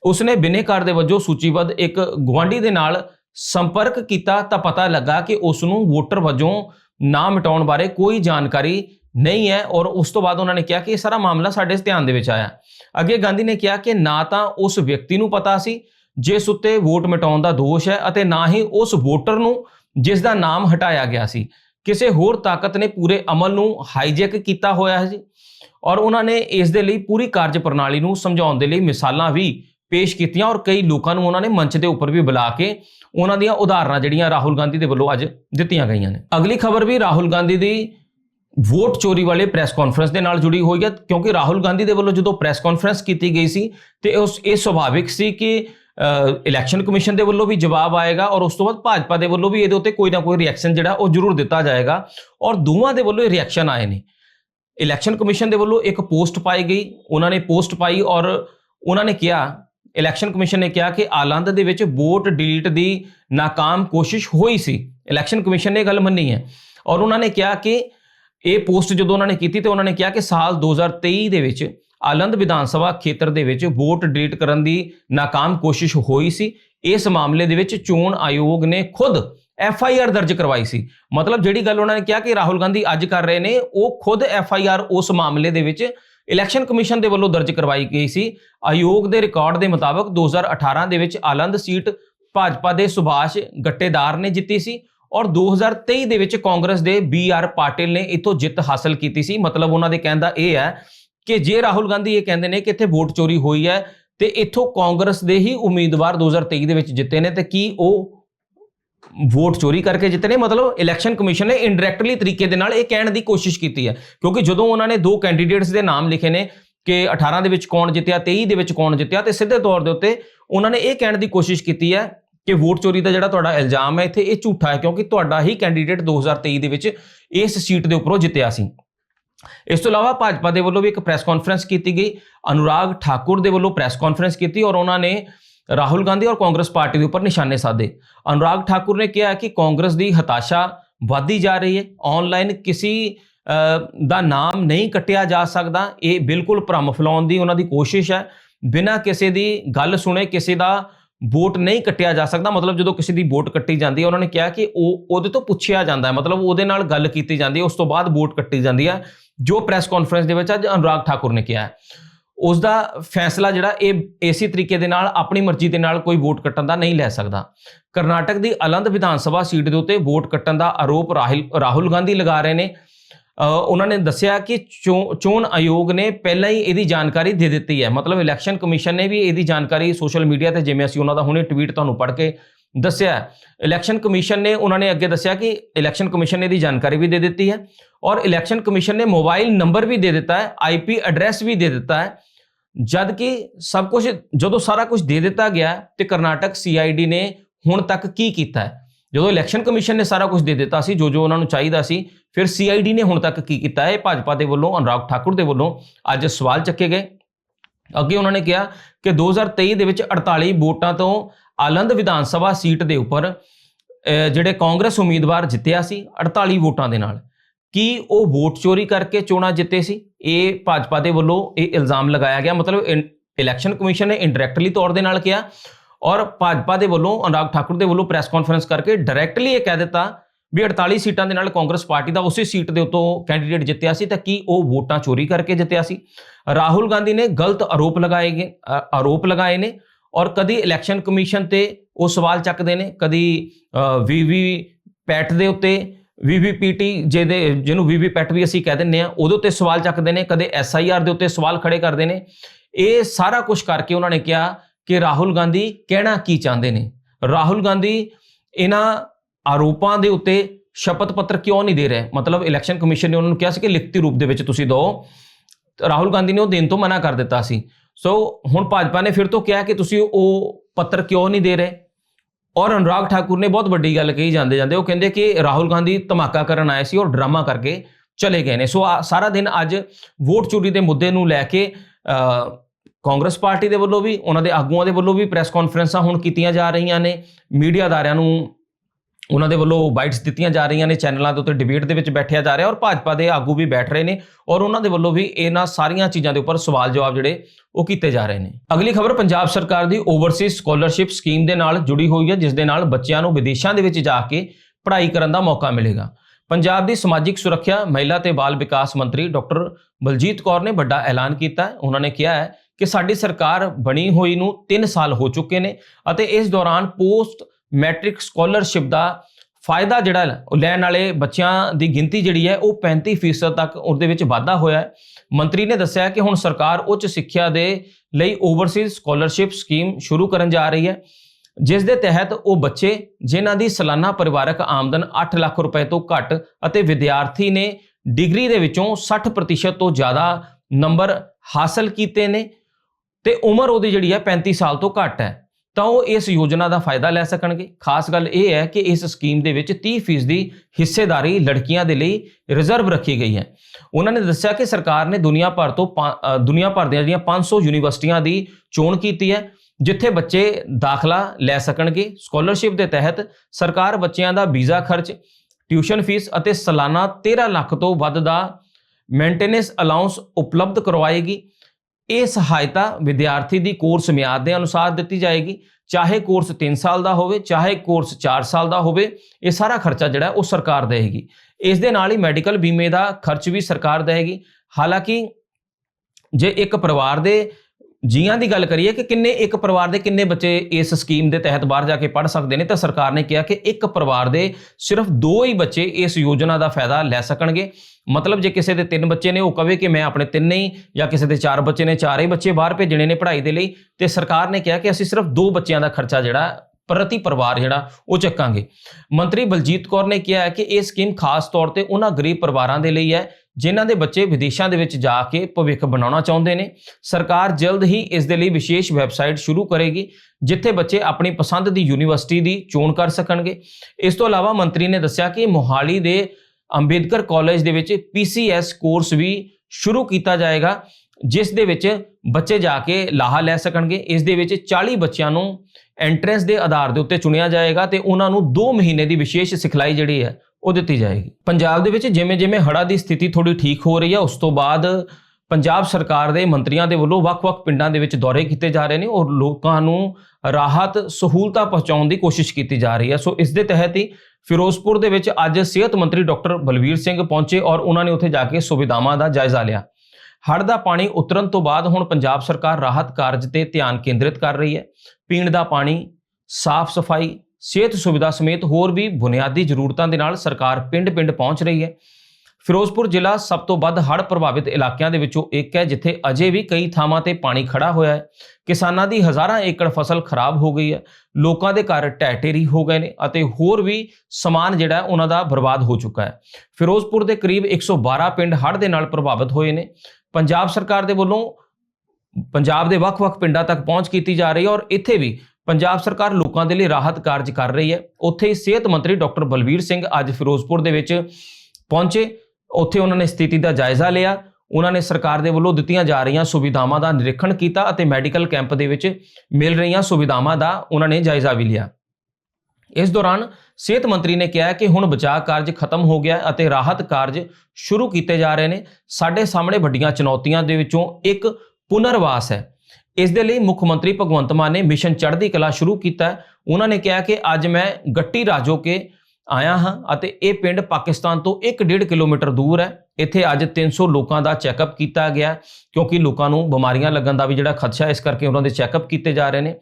ਉਸਨੇ ਬਿਨੇਕਾਰ ਦੇ ਵਜੋਂ ਸੂਚੀਬੱਧ ਇੱਕ ਗਵਾਂਢੀ ਦੇ ਨਾਲ ਸੰਪਰਕ ਕੀਤਾ ਤਾਂ ਪਤਾ ਲੱਗਾ ਕਿ ਉਸ ਨੂੰ ਵੋਟਰ ਵਜੋਂ ਨਾ ਮਿਟਾਉਣ ਬਾਰੇ ਕੋਈ ਜਾਣਕਾਰੀ ਨਹੀਂ ਹੈ ਔਰ ਉਸ ਤੋਂ ਬਾਅਦ ਉਹਨਾਂ ਨੇ ਕਿਹਾ ਕਿ ਇਹ ਸਾਰਾ ਮਾਮਲਾ ਸਾਡੇ ਧਿਆਨ ਦੇ ਵਿੱਚ ਆਇਆ। ਅੱਗੇ ਗਾਂਧੀ ਨੇ ਕਿਹਾ ਕਿ ਨਾ ਤਾਂ ਉਸ ਵਿਅਕਤੀ ਨੂੰ ਪਤਾ ਸੀ ਜਿਸ ਉੱਤੇ ਵੋਟ ਮਿਟਾਉਣ ਦਾ ਦੋਸ਼ ਹੈ ਅਤੇ ਨਾ ਹੀ ਉਸ ਵੋਟਰ ਨੂੰ ਜਿਸ ਦਾ ਨਾਮ ਹਟਾਇਆ ਗਿਆ ਸੀ। ਕਿਸੇ ਹੋਰ ਤਾਕਤ ਨੇ ਪੂਰੇ ਅਮਲ ਨੂੰ ਹਾਈਜੈਕ ਕੀਤਾ ਹੋਇਆ ਹੈ ਜੀ ਔਰ ਉਹਨਾਂ ਨੇ ਇਸ ਦੇ ਲਈ ਪੂਰੀ ਕਾਰਜ ਪ੍ਰਣਾਲੀ ਨੂੰ ਸਮਝਾਉਣ ਦੇ ਲਈ ਮਿਸਾਲਾਂ ਵੀ ਪੇਸ਼ ਕੀਤੀਆਂ ਔਰ ਕਈ ਲੋਕਾਂ ਨੂੰ ਉਹਨਾਂ ਨੇ ਮੰਚ ਦੇ ਉੱਪਰ ਵੀ ਬੁਲਾ ਕੇ ਉਹਨਾਂ ਦੀਆਂ ਉਦਾਹਰਨਾਂ ਜਿਹੜੀਆਂ ਰਾਹੁਲ ਗਾਂਧੀ ਦੇ ਵੱਲੋਂ ਅੱਜ ਦਿੱਤੀਆਂ ਗਈਆਂ ਨੇ। ਅਗਲੀ ਖਬਰ ਵੀ ਰਾਹੁਲ ਗਾਂਧੀ ਦੀ ਵੋਟ ਚੋਰੀ ਵਾਲੇ ਪ੍ਰੈਸ ਕਾਨਫਰੰਸ ਦੇ ਨਾਲ ਜੁੜੀ ਹੋਈ ਹੈ ਕਿਉਂਕਿ ਰਾਹੁਲ ਗਾਂਧੀ ਦੇ ਵੱਲੋਂ ਜਦੋਂ ਪ੍ਰੈਸ ਕਾਨਫਰੰਸ ਕੀਤੀ ਗਈ ਸੀ ਤੇ ਉਸ ਇਹ ਸੁਭਾਵਿਕ ਸੀ ਕਿ ਇਲੈਕਸ਼ਨ ਕਮਿਸ਼ਨ ਦੇ ਵੱਲੋਂ ਵੀ ਜਵਾਬ ਆਏਗਾ ਔਰ ਉਸ ਤੋਂ ਬਾਅਦ ਭਾਜਪਾ ਦੇ ਵੱਲੋਂ ਵੀ ਇਹਦੇ ਉੱਤੇ ਕੋਈ ਨਾ ਕੋਈ ਰਿਐਕਸ਼ਨ ਜਿਹੜਾ ਉਹ ਜ਼ਰੂਰ ਦਿੱਤਾ ਜਾਏਗਾ ਔਰ ਦੋਵਾਂ ਦੇ ਵੱਲੋਂ ਰਿਐਕਸ਼ਨ ਆਏ ਨੇ। ਇਲੈਕਸ਼ਨ ਕਮਿਸ਼ਨ ਦੇ ਵੱਲੋਂ ਇੱਕ ਪੋਸਟ ਪਾਈ ਗਈ, ਉਹਨਾਂ ਨੇ ਪੋਸਟ ਪਾਈ ਔਰ ਉਹਨਾਂ ਨੇ ਕਿਹਾ ਇਲੈਕਸ਼ਨ ਕਮਿਸ਼ਨ ਨੇ ਕਿਹਾ ਕਿ ਆਲੰਦ ਦੇ ਵਿੱਚ ਵੋਟ ਡਿਲੀਟ ਦੀ ناکਾਮ ਕੋਸ਼ਿਸ਼ ਹੋਈ ਸੀ। ਇਲੈਕਸ਼ਨ ਕਮਿਸ਼ਨ ਨੇ ਗੱਲ ਮੰਨੀ ਹੈ। ਔਰ ਉਹਨਾਂ ਨੇ ਕਿਹਾ ਕਿ ਇਹ ਪੋਸਟ ਜਦੋਂ ਉਹਨਾਂ ਨੇ ਕੀਤੀ ਤੇ ਉਹਨਾਂ ਨੇ ਕਿਹਾ ਕਿ ਸਾਲ 2023 ਦੇ ਵਿੱਚ ਆਲੰਦ ਵਿਧਾਨ ਸਭਾ ਖੇਤਰ ਦੇ ਵਿੱਚ ਵੋਟ ਡਿਲੀਟ ਕਰਨ ਦੀ ناکਾਮ ਕੋਸ਼ਿਸ਼ ਹੋਈ ਸੀ। ਇਸ ਮਾਮਲੇ ਦੇ ਵਿੱਚ ਚੋਣ ਆਯੋਗ ਨੇ ਖੁਦ ਐਫ ਆਈ ਆਰ ਦਰਜ ਕਰਵਾਈ ਸੀ। ਮਤਲਬ ਜਿਹੜੀ ਗੱਲ ਉਹਨਾਂ ਨੇ ਕਿਹਾ ਕਿ ਰਾਹੁਲ ਗਾਂਧੀ ਅੱਜ ਕਰ ਰਹੇ ਨੇ, ਉਹ ਖੁਦ ਐਫ ਆਈ ਆਰ ਉਸ ਮਾਮਲੇ ਦੇ ਵਿੱਚ ਇਲੈਕਸ਼ਨ ਕਮਿਸ਼ਨ ਦੇ ਵੱਲੋਂ ਦਰਜ ਕਰਵਾਈ ਗਈ ਸੀ। ਆਯੋਗ ਦੇ ਰਿਕਾਰਡ ਦੇ ਮੁਤਾਬਕ 2018 ਦੇ ਵਿੱਚ ਆਲੰਦ ਸੀਟ ਭਾਜਪਾ ਦੇ ਸੁਭਾਸ਼ ਗੱਟੇਦਾਰ ਨੇ ਜਿੱਤੀ ਸੀ ਔਰ 2023 ਦੇ ਵਿੱਚ ਕਾਂਗਰਸ ਦੇ ਬੀ ਆਰ ਪਾਟਿਲ ਨੇ ਇਥੋਂ ਜਿੱਤ ਹਾਸਲ ਕੀਤੀ ਸੀ। ਮਤਲਬ ਉਹਨਾਂ ਦੇ ਕਹਿਣ ਦਾ ਇਹ ਹੈ ਕਿ ਜੇ ਰਾਹੁਲ ਗਾਂਧੀ ਇਹ ਕਹਿੰਦੇ ਨੇ ਕਿ ਇੱਥੇ ਵੋਟ ਚੋਰੀ ਹੋਈ ਹੈ ਤੇ ਇੱਥੋਂ ਕਾਂਗਰਸ ਦੇ ਹੀ ਉਮੀਦਵਾਰ 2023 ਦੇ ਵਿੱਚ ਜਿੱਤੇ ਨੇ ਤੇ ਕੀ ਉਹ ਵੋਟ ਚੋਰੀ ਕਰਕੇ ਜਿੱਤੇ ਨੇ? ਮਤਲਬ ਇਲੈਕਸ਼ਨ ਕਮਿਸ਼ਨ ਨੇ ਇਨਡਾਇਰੈਕਟਲੀ ਤਰੀਕੇ ਦੇ ਨਾਲ ਇਹ ਕਹਿਣ ਦੀ ਕੋਸ਼ਿਸ਼ ਕੀਤੀ ਹੈ। ਕਿਉਂਕਿ ਜਦੋਂ ਉਹਨਾਂ ਨੇ ਦੋ ਕੈਂਡੀਡੇਟਸ ਦੇ ਨਾਮ ਲਿਖੇ ਨੇ ਕਿ 18 ਦੇ ਵਿੱਚ ਕੌਣ ਜਿੱਤਿਆ 23 ਦੇ ਵਿੱਚ ਕੌਣ ਜਿੱਤਿਆ ਤੇ ਸਿੱਧੇ ਤੌਰ ਦੇ ਉੱਤੇ ਉਹਨਾਂ ਨੇ ਇਹ ਕਹਿਣ ਦੀ ਕੋਸ਼ਿਸ਼ ਕੀਤੀ ਹੈ ਕਿ ਵੋਟ ਚੋਰੀ ਦਾ ਜਿਹੜਾ ਤੁਹਾਡਾ ਇਲਜ਼ਾਮ ਹੈ, ਇੱਥੇ ਇਹ ਝੂਠਾ ਹੈ ਕਿਉਂਕਿ ਤੁਹਾਡਾ ਹੀ ਕੈਂਡੀਡੇਟ 2023 ਦੇ ਵਿੱਚ ਇਸ ਸੀਟ ਦੇ ਉੱਪਰੋਂ ਜਿੱਤਿਆ ਸੀ। ਇਸ ਤੋਂ ਇਲਾਵਾ ਭਾਜਪਾ ਦੇ ਵੱਲੋਂ ਵੀ ਇੱਕ ਪ੍ਰੈਸ ਕਾਨਫਰੰਸ ਕੀਤੀ ਗਈ। ਅਨੁਰਾਗ ਠਾਕੁਰ ਦੇ ਵੱਲੋਂ ਪ੍ਰੈਸ ਕਾਨਫਰੰਸ ਕੀਤੀ ਔਰ ਉਹਨਾਂ ਨੇ ਰਾਹੁਲ ਗਾਂਧੀ ਔਰ ਕਾਂਗਰਸ ਪਾਰਟੀ ਦੇ ਉੱਪਰ ਨਿਸ਼ਾਨੇ ਸਾਧੇ। ਅਨੁਰਾਗ ਠਾਕੁਰ ਨੇ ਕਿਹਾ ਕਿ ਕਾਂਗਰਸ ਦੀ ਹਤਾਸ਼ਾ ਵਧਦੀ ਜਾ ਰਹੀ ਹੈ। ਆਨਲਾਈਨ ਕਿਸੇ ਦਾ ਨਾਮ ਨਹੀਂ ਕੱਟਿਆ ਜਾ ਸਕਦਾ। ਇਹ ਬਿਲਕੁਲ ਭਰਮ ਫੈਲਾਉਣ ਦੀ ਉਹਨਾਂ ਦੀ ਕੋਸ਼ਿਸ਼ ਹੈ। ਬਿਨਾਂ ਕਿਸੇ ਦੀ ਗੱਲ ਸੁਣੇ, ਕਿਸੇ ਦਾ ਵੋਟ ਨਹੀਂ ਕੱਟਿਆ ਜਾ ਸਕਦਾ। ਮਤਲਬ ਜਦੋਂ ਕਿਸੇ ਦੀ ਵੋਟ ਕੱਟੀ ਜਾਂਦੀ ਹੈ, ਉਹਨਾਂ ਨੇ ਕਿਹਾ ਕਿ ਉਹ, ਉਹਦੇ ਤੋਂ ਪੁੱਛਿਆ ਜਾਂਦਾ ਹੈ। ਮਤਲਬ ਉਹਦੇ ਨਾਲ ਗੱਲ ਕੀਤੀ ਜਾਂਦੀ ਹੈ, ਉਸ ਤੋਂ ਬਾਅਦ ਵੋਟ ਕੱਟੀ ਜਾਂਦੀ ਹੈ, ਜੋ ਪ੍ਰੈਸ ਕਾਨਫਰੰਸ ਦੇ ਵਿੱਚ ਅੱਜ ਅਨੁਰਾਗ ਠਾਕੁਰ ਨੇ ਕਿਹਾ ਹੈ। ਉਸ ਦਾ ਫੈਸਲਾ ਜਿਹੜਾ, ਇਹ ਇਸੇ ਤਰੀਕੇ ਦੇ ਨਾਲ, ਆਪਣੀ ਮਰਜ਼ੀ ਦੇ ਨਾਲ ਕੋਈ ਵੋਟ ਕੱਟਣ ਦਾ ਨਹੀਂ ਲੈ ਸਕਦਾ। ਕਰਨਾਟਕ ਦੀ ਅਲੰਦ ਵਿਧਾਨ ਸਭਾ ਸੀਟ ਦੇ ਉੱਤੇ ਵੋਟ ਕੱਟਣ ਦਾ ਆਰੋਪ ਰਾਹੁਲ ਰਾਹੁਲ ਗਾਂਧੀ ਲਗਾ ਰਹੇ ਨੇ। ਉਹਨਾਂ ਨੇ ਦੱਸਿਆ ਕਿ ਚੋ- ਚੋਣ ਆਯੋਗ ਨੇ ਪਹਿਲਾਂ ਹੀ ਇਹਦੀ ਜਾਣਕਾਰੀ ਦੇ ਦਿੱਤੀ ਹੈ। ਮਤਲਬ ਇਲੈਕਸ਼ਨ ਕਮਿਸ਼ਨ ਨੇ ਵੀ ਇਹਦੀ ਜਾਣਕਾਰੀ ਸੋਸ਼ਲ ਮੀਡੀਆ ਤੇ ਜਿਵੇਂ ਅਸੀਂ ਉਹਨਾਂ ਦਾ ਹੁਣੇ ਟਵੀਟ ਤੁਹਾਨੂੰ ਪੜ੍ਹ ਕੇ ਦੱਸਿਆ ਇਲੈਕਸ਼ਨ ਕਮਿਸ਼ਨ ਨੇ ਉਹਨਾਂ ਨੇ ਅੱਗੇ ਦੱਸਿਆ ਕਿ ਇਲੈਕਸ਼ਨ ਕਮਿਸ਼ਨ ਨੇ ਇਹਦੀ ਜਾਣਕਾਰੀ ਵੀ ਦੇ ਦਿੱਤੀ ਹੈ ਔਰ ਇਲੈਕਸ਼ਨ ਕਮਿਸ਼ਨ ਨੇ ਮੋਬਾਈਲ ਨੰਬਰ ਵੀ ਦੇ ਦਿੱਤਾ ਹੈ ਆਈਪੀ ਐਡਰੈਸ ਵੀ ਦੇ ਦਿੱਤਾ ਹੈ। ਜਦ ਕਿ ਸਭ ਕੁਝ ਜਦੋਂ ਸਾਰਾ ਕੁਝ ਦੇ ਦਿੱਤਾ ਗਿਆ ਤੇ ਕਰਨਾਟਕ ਸੀਆਈਡੀ ਨੇ ਹੁਣ ਤੱਕ ਕੀ ਕੀਤਾ ਹੈ? ਜਦੋਂ ਇਲੈਕਸ਼ਨ ਕਮਿਸ਼ਨ ਨੇ ਸਾਰਾ ਕੁਝ ਦੇ ਦਿੱਤਾ ਸੀ, ਜੋ ਜੋ ਉਹਨਾਂ ਨੂੰ ਚਾਹੀਦਾ ਸੀ, ਫਿਰ ਸੀਆਈਡੀ ਨੇ ਹੁਣ ਤੱਕ ਕੀ ਕੀਤਾ ਹੈ? ਭਾਜਪਾ ਦੇ ਵੱਲੋਂ, ਅਨੁਰਾਗ ਠਾਕੁਰ ਦੇ ਵੱਲੋਂ ਅੱਜ ਸਵਾਲ ਚੱਕੇ ਗਏ। ਅੱਗੇ ਉਹਨਾਂ ਨੇ ਕਿਹਾ ਕਿ 2023 ਦੇ ਵਿੱਚ 48 ਵੋਟਾਂ ਤੋਂ ਆਲੰਦ ਵਿਧਾਨ ਸਭਾ ਸੀਟ ਦੇ ਉੱਪਰ ਜਿਹੜੇ ਕਾਂਗਰਸ ਉਮੀਦਵਾਰ ਜਿੱਤਿਆ ਸੀ 48 ਵੋਟਾਂ ਦੇ ਨਾਲ। ਕੀ ਉਹ ਵੋਟ ਚੋਰੀ ਕਰਕੇ ਚੋਣਾਂ ਜਿੱਤੇ ਸੀ? ਇਹ ਭਾਜਪਾ ਦੇ ਵੱਲੋਂ ਇਹ ਇਲਜ਼ਾਮ ਲਗਾਇਆ ਗਿਆ। ਮਤਲਬ ਇਨ- ਇਲੈਕਸ਼ਨ ਕਮਿਸ਼ਨ ਨੇ ਇਨਡਾਇਰੈਕਟਲੀ ਤੌਰ ਦੇ ਨਾਲ ਕਿਹਾ ਔਰ ਭਾਜਪਾ ਦੇ ਵੱਲੋਂ, ਅਨੁਰਾਗ ਠਾਕੁਰ ਦੇ ਵੱਲੋਂ ਪ੍ਰੈਸ ਕਾਨਫਰੰਸ ਕਰਕੇ ਡਾਇਰੈਕਟਲੀ ਇਹ ਕਹਿ ਦਿੱਤਾ ਵੀ 48 ਸੀਟਾਂ ਦੇ ਨਾਲ ਕਾਂਗਰਸ ਪਾਰਟੀ ਦਾ ਉਸੇ ਸੀਟ ਦੇ ਉੱਤੋਂ ਕੈਂਡੀਡੇਟ ਜਿੱਤਿਆ ਸੀ ਤਾਂ ਕੀ ਉਹ ਵੋਟਾਂ ਚੋਰੀ ਕਰਕੇ ਜਿੱਤਿਆ ਸੀ? ਰਾਹੁਲ ਗਾਂਧੀ ਨੇ ਗਲਤ ਆਰੋਪ ਲਗਾਏ ਗਏ ਆਰੋਪ ਲਗਾਏ ਨੇ ਔਰ ਕਦੀ ਇਲੈਕਸ਼ਨ ਕਮਿਸ਼ਨ ਤੇ ਉਹ ਸਵਾਲ ਚੱਕਦੇ ਨੇ, ਕਦੀ ਵੀਵੀ ਪੈਟ ਦੇ ਉੱਤੇ ਵੀਵੀਪੀਟੀ ਜਿਹਦੇ, ਜਿਹਨੂੰ ਵੀਵੀ ਪੈਟ ਵੀ ਅਸੀਂ ਕਹਿ ਦਿੰਨੇ ਆ ਉਹਦੇ ਉੱਤੇ ਸਵਾਲ ਚੱਕਦੇ ਨੇ, ਕਦੇ ਐਸਆਈਆਰ ਦੇ ਉੱਤੇ ਸਵਾਲ ਖੜੇ ਕਰਦੇ ਨੇ। ਇਹ ਸਾਰਾ ਕੁਝ ਕਰਕੇ ਉਹਨਾਂ ਨੇ ਕਿਹਾ ਕਿ ਰਾਹੁਲ ਗਾਂਧੀ ਕਹਿਣਾ ਕੀ ਚਾਹੁੰਦੇ ਨੇ? ਰਾਹੁਲ ਗਾਂਧੀ ਇਹਨਾਂ ਆਰੋਪਾਂ ਦੇ ਉੱਤੇ ਸ਼ਪਤ ਪੱਤਰ ਕਿਉਂ ਨਹੀਂ ਦੇ ਰਹੇ? ਮਤਲਬ ਇਲੈਕਸ਼ਨ ਕਮਿਸ਼ਨ ਨੇ ਉਹਨਾਂ ਨੂੰ ਕਿਹਾ ਸੀ ਕਿ ਲਿਖਤੀ ਰੂਪ ਦੇ ਵਿੱਚ ਤੁਸੀਂ ਦਿਓ। ਰਾਹੁਲ ਗਾਂਧੀ ਨੇ ਉਹ ਦੇਣ ਤੋਂ ਮਨਾ ਕਰ ਦਿੱਤਾ ਸੀ। ਸੋ ਹੁਣ ਭਾਜਪਾ ਨੇ ਫਿਰ ਤੋਂ ਕਿਹਾ ਕਿ ਤੁਸੀਂ ਉਹ ਪੱਤਰ ਕਿਉਂ ਨਹੀਂ ਦੇ ਰਹੇ? ਔਰ ਅਨੁਰਾਗ ਠਾਕੁਰ ਨੇ ਬਹੁਤ ਵੱਡੀ ਗੱਲ ਕਹੀ ਜਾਂਦੇ ਜਾਂਦੇ, ਉਹ ਕਹਿੰਦੇ ਕਿ ਰਾਹੁਲ ਗਾਂਧੀ ਧਮਾਕਾ ਕਰਨ ਆਏ ਸੀ ਔਰ ਡਰਾਮਾ ਕਰਕੇ ਚਲੇ ਗਏ ਨੇ। ਸੋ ਆ- ਸਾਰਾ ਦਿਨ ਅੱਜ ਵੋਟ ਚੋਰੀ ਦੇ ਮੁੱਦੇ ਨੂੰ ਲੈ ਕੇ ਕਾਂਗਰਸ ਪਾਰਟੀ ਦੇ ਵੱਲੋਂ ਵੀ, ਉਹਨਾਂ ਦੇ ਆਗੂਆਂ ਦੇ ਵੱਲੋਂ ਵੀ ਪ੍ਰੈਸ ਕਾਨਫਰੰਸਾਂ ਹੁਣ ਕੀਤੀਆਂ ਜਾ ਰਹੀਆਂ ਨੇ। ਮੀਡੀਆ ਅਦਾਰਿਆਂ ਨੂੰ ਉਹਨਾਂ ਦੇ ਵੱਲੋਂ ਬਾਈਟਸ ਦਿੱਤੀਆਂ ਜਾ ਰਹੀਆਂ ਨੇ, ਚੈਨਲਾਂ ਦੇ ਉੱਤੇ ਡਿਬੇਟ ਦੇ ਵਿੱਚ ਬੈਠਿਆ ਜਾ ਰਿਹਾ ਔਰ ਭਾਜਪਾ ਦੇ ਆਗੂ ਵੀ ਬੈਠ ਰਹੇ ਨੇ ਔਰ ਉਹਨਾਂ ਦੇ ਵੱਲੋਂ ਵੀ ਇਹਨਾਂ ਸਾਰੀਆਂ ਚੀਜ਼ਾਂ ਦੇ ਉੱਪਰ ਸਵਾਲ ਜਵਾਬ ਜਿਹੜੇ ਉਹ ਕੀਤੇ ਜਾ ਰਹੇ ਨੇ। ਅਗਲੀ ਖਬਰ ਪੰਜਾਬ ਸਰਕਾਰ ਦੀ ਓਵਰਸੀਜ਼ ਸਕਾਲਰਸ਼ਿਪ ਸਕੀਮ ਦੇ ਨਾਲ ਜੁੜੀ ਹੋਈ ਹੈ, ਜਿਸ ਦੇ ਨਾਲ ਬੱਚਿਆਂ ਨੂੰ ਵਿਦੇਸ਼ਾਂ ਦੇ ਵਿੱਚ ਜਾ ਕੇ ਪੜ੍ਹਾਈ ਕਰਨ ਦਾ ਮੌਕਾ ਮਿਲੇਗਾ। ਪੰਜਾਬ ਦੀ ਸਮਾਜਿਕ ਸੁਰੱਖਿਆ, ਮਹਿਲਾ ਤੇ ਬਾਲ ਵਿਕਾਸ ਮੰਤਰੀ ਡਾਕਟਰ ਬਲਜੀਤ ਕੌਰ ਨੇ ਵੱਡਾ ਐਲਾਨ ਕੀਤਾ ਹੈ। ਉਹਨਾਂ ਨੇ ਕਿਹਾ ਹੈ ਕਿ ਸਾਡੀ ਸਰਕਾਰ ਬਣੀ ਹੋਈ ਨੂੰ 3 ਸਾਲ ਹੋ ਚੁੱਕੇ ਨੇ ਅਤੇ ਇਸ ਦੌਰਾਨ ਪੋਸਟ ਮੈਟ੍ਰਿਕ ਸਕਾਲਰਸ਼ਿਪ ਦਾ ਫਾਇਦਾ ਜਿਹੜਾ ਲੈਣ ਵਾਲੇ ਬੱਚਿਆਂ ਦੀ ਗਿਣਤੀ ਜਿਹੜੀ ਹੈ, ਉਹ 35% ਤੱਕ ਉਹਦੇ ਵਿੱਚ ਵਾਧਾ ਹੋਇਆ ਹੈ। ਮੰਤਰੀ ਨੇ ਦੱਸਿਆ ਕਿ ਹੁਣ ਸਰਕਾਰ ਉੱਚ ਸਿੱਖਿਆ ਦੇ ਲਈ ਓਵਰਸੀਜ਼ ਸਕਾਲਰਸ਼ਿਪ ਸਕੀਮ ਸ਼ੁਰੂ ਕਰਨ ਜਾ ਰਹੀ ਹੈ, ਜਿਸ ਦੇ ਤਹਿਤ ਉਹ ਬੱਚੇ, ਜਿਨ੍ਹਾਂ ਦੀ ਸਾਲਾਨਾ ਪਰਿਵਾਰਕ ਆਮਦਨ 8 ਲੱਖ ਰੁਪਏ ਤੋਂ ਘੱਟ ਅਤੇ ਵਿਦਿਆਰਥੀ ਨੇ ਡਿਗਰੀ ਦੇ ਵਿੱਚੋਂ 60% ਤੋਂ ਜ਼ਿਆਦਾ ਨੰਬਰ ਹਾਸਲ ਕੀਤੇ ਨੇ ਤੇ ਉਮਰ ਉਹਦੀ ਜਿਹੜੀ ਹੈ 35 ਸਾਲ ਤੋਂ ਘੱਟ ਹੈ। ਤਾਂ ਉਹ ਇਸ ਯੋਜਨਾ ਦਾ ਫਾਇਦਾ ਲੈ ਸਕਣਗੇ। ਖਾਸ ਗੱਲ ਇਹ ਹੈ ਕਿ ਇਸ ਸਕੀਮ ਦੇ ਵਿੱਚ 30% ਦੀ ਹਿੱਸੇਦਾਰੀ ਲੜਕੀਆਂ ਦੇ ਲਈ ਰਿਜ਼ਰਵ ਰੱਖੀ ਗਈ ਹੈ। ਉਹਨਾਂ ਨੇ ਦੱਸਿਆ ਕਿ ਸਰਕਾਰ ਨੇ ਦੁਨੀਆ ਭਰ ਤੋਂ ਪੰ- ਦੁਨੀਆ ਭਰ ਦੀਆਂ ਜਿਹੜੀਆਂ 500 ਯੂਨੀਵਰਸਿਟੀਆਂ ਦੀ ਚੋਣ ਕੀਤੀ ਹੈ, ਜਿੱਥੇ ਬੱਚੇ ਦਾਖਲਾ ਲੈ ਸਕਣਗੇ। ਸਕਾਲਰਸ਼ਿਪ ਦੇ ਤਹਿਤ ਸਰਕਾਰ ਬੱਚਿਆਂ ਦਾ ਵੀਜ਼ਾ ਖਰਚ, ਟਿਊਸ਼ਨ ਫੀਸ ਅਤੇ ਸਾਲਾਨਾ 13 ਲੱਖ ਤੋਂ ਵੱਧ ਦਾ ਮੇਨਟੇਨੈਂਸ ਅਲਾਉਂਸ ਉਪਲਬਧ ਕਰਵਾਏਗੀ। ਇਹ ਸਹਾਇਤਾ ਵਿਦਿਆਰਥੀ ਦੀ ਕੋਰਸ ਮਿਆਦ ਦੇ ਅਨੁਸਾਰ ਦਿੱਤੀ ਜਾਏਗੀ। ਚਾਹੇ ਕੋਰਸ 3 ਸਾਲ ਦਾ ਹੋਵੇ, ਚਾਹੇ ਕੋਰਸ 4 ਸਾਲ ਦਾ ਹੋਵੇ, ਇਹ ਸਾਰਾ ਖਰਚਾ ਜਿਹੜਾ ਉਹ ਸਰਕਾਰ ਦੇਗੀ ਇਸ ਦੇ ਨਾਲ ਹੀ ਮੈਡੀਕਲ ਬੀਮੇ ਦਾ ਖਰਚ ਵੀ ਸਰਕਾਰ ਦੇਗੀ ਹਾਲਾਂਕਿ ਜੇ ਇੱਕ ਪਰਿਵਾਰ ਦੇ ਜੀਆਂ ਦੀ ਗੱਲ ਕਰੀਏ ਕਿ ਕਿੰਨੇ ਇੱਕ ਪਰਿਵਾਰ ਦੇ ਕਿੰਨੇ ਬੱਚੇ ਇਸ ਸਕੀਮ ਦੇ ਤਹਿਤ ਬਾਹਰ ਜਾ ਕੇ ਪੜ੍ਹ ਸਕਦੇ ਨੇ, ਤਾਂ ਸਰਕਾਰ ਨੇ ਕਿਹਾ ਕਿ ਇੱਕ ਪਰਿਵਾਰ ਦੇ ਸਿਰਫ ਦੋ ਹੀ ਬੱਚੇ ਇਸ ਯੋਜਨਾ ਦਾ ਫਾਇਦਾ ਲੈ ਸਕਣਗੇ। ਮਤਲਬ ਜੇ ਕਿਸੇ ਦੇ ਤਿੰਨ ਬੱਚੇ ਨੇ, ਉਹ ਕਵੇ ਕਿ ਮੈਂ ਆਪਣੇ ਤਿੰਨੇ ਹੀ ਜਾਂ ਕਿਸੇ ਦੇ ਚਾਰ ਬੱਚੇ ਨੇ, ਚਾਰੇ ਹੀ ਬੱਚੇ ਬਾਹਰ ਭੇਜਣੇ ਨੇ ਪੜ੍ਹਾਈ ਦੇ ਲਈ, ਤੇ ਸਰਕਾਰ ਨੇ ਕਿਹਾ ਕਿ ਅਸੀਂ ਸਿਰਫ ਦੋ ਬੱਚਿਆਂ ਦਾ ਖਰਚਾ ਜਿਹੜਾ ਪ੍ਰਤੀ ਪਰਿਵਾਰ ਜਿਹੜਾ, ਉਹ ਚੱਕਾਂਗੇ। ਮੰਤਰੀ ਬਲਜੀਤ ਕੌਰ ਨੇ ਕਿਹਾ ਹੈ ਕਿ ਇਹ ਸਕੀਮ ਖਾਸ ਤੌਰ ਤੇ ਉਹਨਾਂ ਗਰੀਬ ਪਰਿਵਾਰਾਂ ਦੇ ਲਈ ਹੈ ਜਿਨ੍ਹਾਂ ਦੇ ਬੱਚੇ ਵਿਦੇਸ਼ਾਂ ਦੇ ਵਿੱਚ ਜਾ ਕੇ ਭਵਿੱਖ ਬਣਾਉਣਾ ਚਾਹੁੰਦੇ ਨੇ। ਸਰਕਾਰ ਜਲਦ ਹੀ ਇਸ ਦੇ ਲਈ ਵਿਸ਼ੇਸ਼ ਵੈਬਸਾਈਟ ਸ਼ੁਰੂ ਕਰੇਗੀ, ਜਿੱਥੇ ਬੱਚੇ ਆਪਣੀ ਪਸੰਦ ਦੀ ਯੂਨੀਵਰਸਿਟੀ ਦੀ ਚੋਣ ਕਰ ਸਕਣਗੇ। ਇਸ ਤੋਂ ਇਲਾਵਾ ਮੰਤਰੀ ਨੇ ਦੱਸਿਆ ਕਿ ਮੋਹਾਲੀ ਦੇ ਅੰਬੇਦਕਰ ਕਾਲਜ ਦੇ ਵਿੱਚ ਪੀਸੀਐਸ ਕੋਰਸ ਵੀ ਸ਼ੁਰੂ ਕੀਤਾ ਜਾਏਗਾ, ਜਿਸ ਦੇ ਵਿੱਚ ਬੱਚੇ ਜਾ ਕੇ ਲਾਹਾ ਲੈ ਸਕਣਗੇ। ਇਸ ਦੇ ਵਿੱਚ 40 ਬੱਚਿਆਂ ਨੂੰ ਐਂਟਰੈਂਸ ਦੇ ਆਧਾਰ ਦੇ ਉੱਤੇ ਚੁਣਿਆ ਜਾਏਗਾ ਤੇ ਉਹਨਾਂ ਨੂੰ 2 ਮਹੀਨੇ ਦੀ ਵਿਸ਼ੇਸ਼ ਸਿਖਲਾਈ ਜਿਹੜੀ ਹੈ ਉਹ ਦਿੱਤੀ ਜਾਏਗੀ। ਪੰਜਾਬ ਦੇ ਵਿੱਚ ਜਿਵੇਂ ਜਿਵੇਂ ਹੜ੍ਹਾਂ ਦੀ ਸਥਿਤੀ ਥੋੜੀ ਠੀਕ ਹੋ ਰਹੀ ਹੈ ਉਸ ਤੋਂ ਬਾਅਦ ਪੰਜਾਬ ਸਰਕਾਰ ਦੇ ਮੰਤਰੀਆਂ ਦੇ ਵੱਲੋਂ ਵੱਖ-ਵੱਖ ਪਿੰਡਾਂ ਦੇ ਵਿੱਚ ਦੌਰੇ ਕੀਤੇ ਜਾ ਰਹੇ ਨੇ ਔਰ ਲੋਕਾਂ ਨੂੰ ਰਾਹਤ ਸਹੂਲਤਾਂ ਪਹੁੰਚਾਉਣ ਦੀ ਕੋਸ਼ਿਸ਼ ਕੀਤੀ ਜਾ ਰਹੀ ਹੈ ਸੋ ਇਸ ਦੇ ਤਹਿਤ ਹੀ ਫਿਰੋਜ਼ਪੁਰ ਦੇ ਵਿੱਚ ਅੱਜ ਸਿਹਤ ਮੰਤਰੀ ਡਾਕਟਰ ਬਲਵੀਰ ਸਿੰਘ ਪਹੁੰਚੇ ਔਰ ਉਹਨਾਂ ਨੇ ਉੱਥੇ ਜਾ ਕੇ ਸੁਵਿਧਾਵਾਂ ਦਾ ਜਾਇਜ਼ਾ ਲਿਆ। ਹੜ੍ਹ ਦਾ ਪਾਣੀ ਉਤਰਨ ਤੋਂ ਬਾਅਦ ਹੁਣ ਪੰਜਾਬ ਸਰਕਾਰ ਰਾਹਤ ਕਾਰਜ ਤੇ ਧਿਆਨ ਕੇਂਦਰਿਤ ਕਰ ਰਹੀ ਹੈ। ਪੀਣ ਦਾ ਪਾਣੀ, ਸਾਫ਼ ਸਫ਼ਾਈ ਸਿਹਤ ਸੁਵਿਧਾ ਸਮੇਤ ਹੋਰ ਵੀ ਬੁਨਿਆਦੀ ਜ਼ਰੂਰਤਾਂ ਦੇ ਨਾਲ ਸਰਕਾਰ ਪਿੰਡ-ਪਿੰਡ ਪਹੁੰਚ ਰਹੀ ਹੈ। ਫਿਰੋਜ਼ਪੁਰ ਜ਼ਿਲ੍ਹਾ ਸਭ ਤੋਂ ਵੱਧ ਹੜ੍ਹ ਪ੍ਰਭਾਵਿਤ ਇਲਾਕਿਆਂ ਦੇ ਵਿੱਚੋਂ ਇੱਕ ਹੈ, ਜਿੱਥੇ ਅਜੇ ਵੀ ਕਈ ਥਾਵਾਂ ਤੇ ਪਾਣੀ ਖੜਾ ਹੋਇਆ ਹੈ। ਕਿਸਾਨਾਂ ਦੀ ਹਜ਼ਾਰਾਂ ਏਕੜ ਫਸਲ ਖਰਾਬ ਹੋ ਗਈ ਹੈ। ਲੋਕਾਂ ਦੇ ਘਰ ਢਹਿ ਢੇਰੀ ਹੋ ਗਏ ਨੇ ਅਤੇ ਹੋਰ ਵੀ ਸਮਾਨ ਜਿਹੜਾ ਉਹਨਾਂ ਦਾ ਬਰਬਾਦ ਹੋ ਚੁੱਕਾ ਹੈ। ਫਿਰੋਜ਼ਪੁਰ ਦੇ ਕਰੀਬ 112 ਪਿੰਡ ਹੜ੍ਹ ਦੇ ਨਾਲ ਪ੍ਰਭਾਵਿਤ ਹੋਏ ਨੇ। ਪੰਜਾਬ ਸਰਕਾਰ ਦੇ ਵੱਲੋਂ ਪੰਜਾਬ ਦੇ ਵੱਖ-ਵੱਖ ਪਿੰਡਾਂ ਤੱਕ ਪਹੁੰਚ ਕੀਤੀ ਜਾ ਰਹੀ ਹੈ ਔਰ ਇੱਥੇ ਵੀ ਪੰਜਾਬ ਸਰਕਾਰ ਲੋਕਾਂ ਦੇ ਲਈ ਰਾਹਤ ਕਾਰਜ ਕਰ ਰਹੀ ਹੈ। ਉੱਥੇ ਹੀ ਸਿਹਤ ਮੰਤਰੀ ਡਾਕਟਰ ਬਲਵੀਰ ਸਿੰਘ ਅੱਜ ਫਿਰੋਜ਼ਪੁਰ ਦੇ ਵਿੱਚ ਪਹੁੰਚੇ। ਉੱਥੇ ਉਹਨਾਂ ਨੇ ਸਥਿਤੀ ਦਾ ਜਾਇਜ਼ਾ ਲਿਆ। ਉਹਨਾਂ ਨੇ ਸਰਕਾਰ ਦੇ ਵੱਲੋਂ ਦਿੱਤੀਆਂ ਜਾ ਰਹੀਆਂ ਸੁਵਿਧਾਵਾਂ ਦਾ ਨਿਰੀਖਣ ਕੀਤਾ ਅਤੇ ਮੈਡੀਕਲ ਕੈਂਪ ਦੇ ਵਿੱਚ ਮਿਲ ਰਹੀਆਂ ਸੁਵਿਧਾਵਾਂ ਦਾ ਉਹਨਾਂ ਨੇ ਜਾਇਜ਼ਾ ਵੀ ਲਿਆ। ਇਸ ਦੌਰਾਨ ਸਿਹਤ ਮੰਤਰੀ ਨੇ ਕਿਹਾ ਕਿ ਹੁਣ ਬਚਾਅ ਕਾਰਜ ਖਤਮ ਹੋ ਗਿਆ ਅਤੇ ਰਾਹਤ ਕਾਰਜ ਸ਼ੁਰੂ ਕੀਤੇ ਜਾ ਰਹੇ ਨੇ। ਸਾਡੇ ਸਾਹਮਣੇ ਵੱਡੀਆਂ ਚੁਣੌਤੀਆਂ ਦੇ ਵਿੱਚੋਂ ਇੱਕ ਪੁਨਰਵਾਸ ਹੈ। ਇਸ ਦੇ ਲਈ ਮੁੱਖ ਮੰਤਰੀ ਭਗਵੰਤ ਮਾਨ ਨੇ ਮਿਸ਼ਨ ਚੜ੍ਹਦੀ ਕਲਾ ਸ਼ੁਰੂ ਕੀਤਾ ਉਹਨਾਂ ਨੇ ਕਿਹਾ ਕਿ ਅੱਜ ਮੈਂ ਗੱਟੀ ਰਾਜੋ ਕੇ ਆਇਆ ਹਾਂ ਅਤੇ ਇਹ ਪਿੰਡ ਪਾਕਿਸਤਾਨ ਤੋਂ 1.5 ਕਿਲੋਮੀਟਰ ਦੂਰ ਹੈ। ਇੱਥੇ ਅੱਜ 300 ਲੋਕਾਂ ਦਾ ਚੈੱਕਅਪ ਕੀਤਾ ਗਿਆ ਕਿਉਂਕਿ ਲੋਕਾਂ ਨੂੰ ਬਿਮਾਰੀਆਂ ਲੱਗਣ ਦਾ ਵੀ ਜਿਹੜਾ ਖਦਸ਼ਾ ਇਸ ਕਰਕੇ ਉਹਨਾਂ ਦੇ ਚੈੱਕਅਪ ਕੀਤੇ ਜਾ ਰਹੇ ਨੇ।